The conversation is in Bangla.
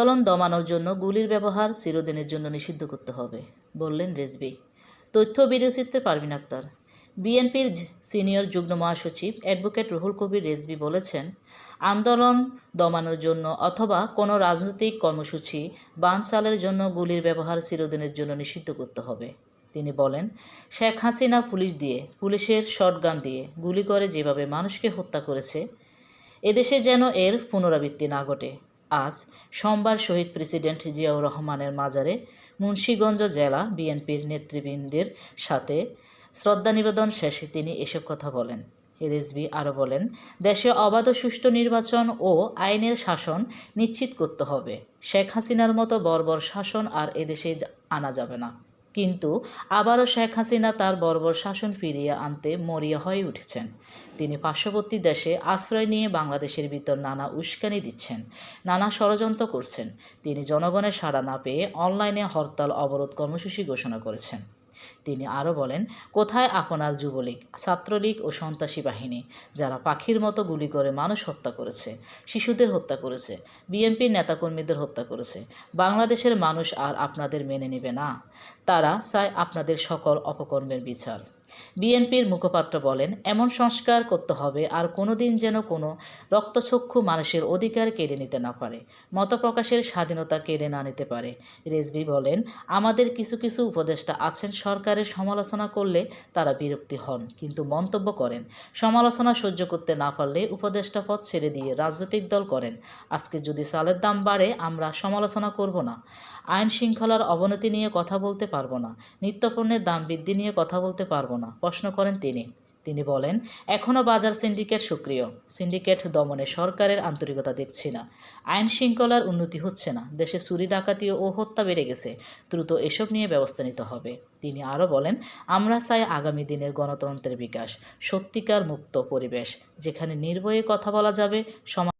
আন্দোলন দমানোর জন্য গুলির ব্যবহার চিরদিনের জন্য নিষিদ্ধ করতে হবে, বললেন রেজবি তথ্য ও ভিডিওচিত্রে পারভিন আক্তার। বিএনপির সিনিয়র যুগ্ম মহাসচিব অ্যাডভোকেট রুহুল কবির রেজবি বলেছেন, আন্দোলন দমানোর জন্য অথবা কোনো রাজনৈতিক কর্মসূচি বানচালের জন্য গুলির ব্যবহার চিরদিনের জন্য নিষিদ্ধ করতে হবে। তিনি বলেন, শেখ হাসিনা পুলিশ দিয়ে, পুলিশের শটগান দিয়ে গুলি করে যেভাবে মানুষকে হত্যা করেছে, এদেশে যেন এর পুনরাবৃত্তি না ঘটে। আজ সোমবার শহীদ প্রেসিডেন্ট জিয়াউর রহমানের মাজারে মুন্সীগঞ্জ জেলা বিএনপির নেতৃবৃন্দের সাথে শ্রদ্ধা নিবেদন শেষে তিনি এসব কথা বলেন। রেজবি আরও বলেন, দেশে অবাধ সুষ্ঠু নির্বাচন ও আইনের শাসন নিশ্চিত করতে হবে। শেখ হাসিনার মতো বর্বর শাসন আর এদেশে আনা যাবে না। কিন্তু আবারও শেখ হাসিনা তার বর্বর শাসন ফিরিয়ে আনতে মরিয়া হয়ে উঠেছেন। তিনি পার্শ্ববর্তী দেশে আশ্রয় নিয়ে বাংলাদেশের ভিতর নানা উস্কানি দিচ্ছেন, নানা ষড়যন্ত্র করছেন। তিনি জনগণের সাড়া না পেয়ে অনলাইনে হরতাল অবরোধ কর্মসূচি ঘোষণা করেছেন। তিনি আরও বলেন, কোথায় আপনার যুবলীগ, ছাত্রলীগ ও সন্ত্রাসী বাহিনী, যারা পাখির মতো গুলি করে মানুষ হত্যা করেছে, শিশুদের হত্যা করেছে, বিএনপির নেতাকর্মীদের হত্যা করেছে, বাংলাদেশের মানুষ আর আপনাদের মেনে নেবে না? তারা চায় আপনাদের সকল অপকর্মের বিচার। বিএনপির মুখপাত্র বলেন, এমন সংস্কার করতে হবে আর কোনোদিন যেন কোনো রক্তচক্ষু মানুষের অধিকার কেড়ে নিতে না পারে মত প্রকাশের স্বাধীনতা কেড়ে না নিতে পারে। রেজবি বলেন, আমাদের কিছু কিছু উপদেষ্টা আছেন সরকারের সমালোচনা করলে তারা বিরক্তি হন, কিন্তু মন্তব্য করেন, সমালোচনা সহ্য করতে না পারলে উপদেষ্টা পদ ছেড়ে দিয়ে রাজনৈতিক দল করেন, আজকে যদি চালের দাম বাড়ে, আমরা সমালোচনা করব না, আইন শৃঙ্খলার অবনতি নিয়ে কথা বলতে পারব না, নিত্যপণ্যের দাম বৃদ্ধি নিয়ে কথা বলতে পারব না। প্রশ্ন করেন তিনি। তিনি বলেন এখনও বাজার সিন্ডিকেট সক্রিয়। সিন্ডিকেট দমনে সরকারের আন্তরিকতা দেখছি না। আইন শৃঙ্খলার উন্নতি হচ্ছে না। দেশে চুরি, ডাকাতি ও হত্যা বেড়ে গেছে। দ্রুত এসব নিয়ে ব্যবস্থা নিতে হবে। তিনি আরও বলেন, আমরা চাই আগামী দিনের গণতন্ত্রের বিকাশ, সত্যিকার মুক্ত পরিবেশ, যেখানে নির্ভয়ে কথা বলা যাবে, সমাজ